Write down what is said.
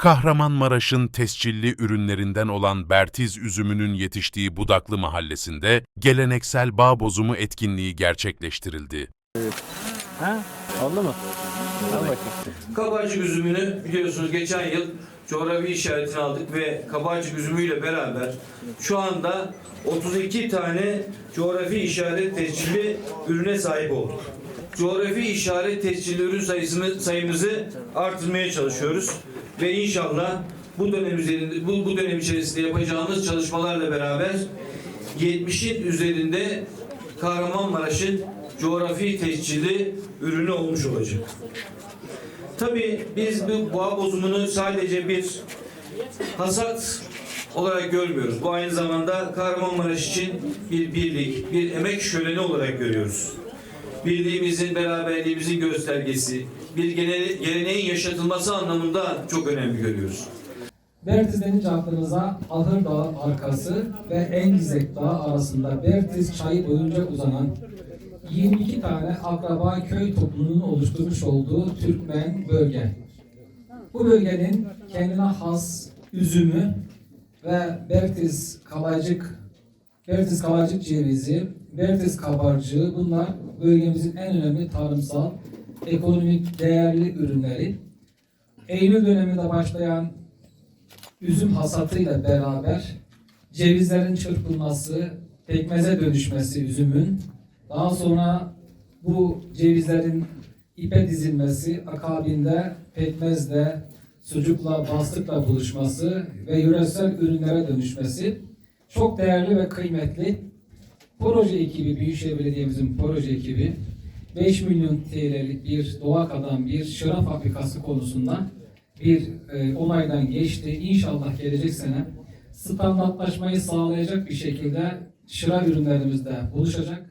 Kahramanmaraş'ın tescilli ürünlerinden olan Bertiz üzümünün yetiştiği Budaklı mahallesinde geleneksel bağ bozumu etkinliği gerçekleştirildi. Ha? Oldu mu? Al bakayım. Kabarcık üzümünü biliyorsunuz geçen yıl coğrafi işaretini aldık ve kabarcık üzümüyle beraber şu anda 32 tane coğrafi işaret tescilli ürüne sahip olduk. Coğrafi işaret tescilli ürün sayısını sayımızı artırmaya çalışıyoruz ve inşallah bu dönem üzerinde bu, bu dönem içerisinde yapacağımız çalışmalarla beraber 70'in üzerinde Kahramanmaraş'ın coğrafi tescilli ürünü olmuş olacak. Tabii biz bu boğa bozumunu sadece bir hasat olarak görmüyoruz. Bu aynı zamanda Kahramanmaraş için bir birlik, bir emek şöleni olarak görüyoruz. Birliğimizin, beraberliğimizin göstergesi, bir gene- geleneğin yaşatılması anlamında çok önemli görüyoruz. Bertiz denince aklınıza Ahır Dağı arkası ve Engizek Dağı arasında Bertiz çayı boyunca uzanan 22 tane akraba köy toplumunun oluşturmuş olduğu Türkmen bölge. Bu bölgenin kendine has üzümü ve Bertiz kalaycık, Bertiz kalaycık cevizi, Bertiz kabarcığı bunlar bölgemizin en önemli tarımsal, ekonomik değerli ürünleri. Eylül döneminde başlayan üzüm hasatıyla beraber cevizlerin çırpılması, pekmeze dönüşmesi üzümün, daha sonra bu cevizlerin ipe dizilmesi, akabinde pekmezle, sucukla, bastıkla buluşması ve yöresel ürünlere dönüşmesi çok değerli ve kıymetli. Proje ekibi, Büyükşehir Belediye'mizin proje ekibi 5 milyon TL'lik bir doğak adam bir şıra fabrikası konusunda bir e, onaydan geçti. İnşallah gelecek sene standartlaşmayı sağlayacak bir şekilde şıra ürünlerimizde buluşacak.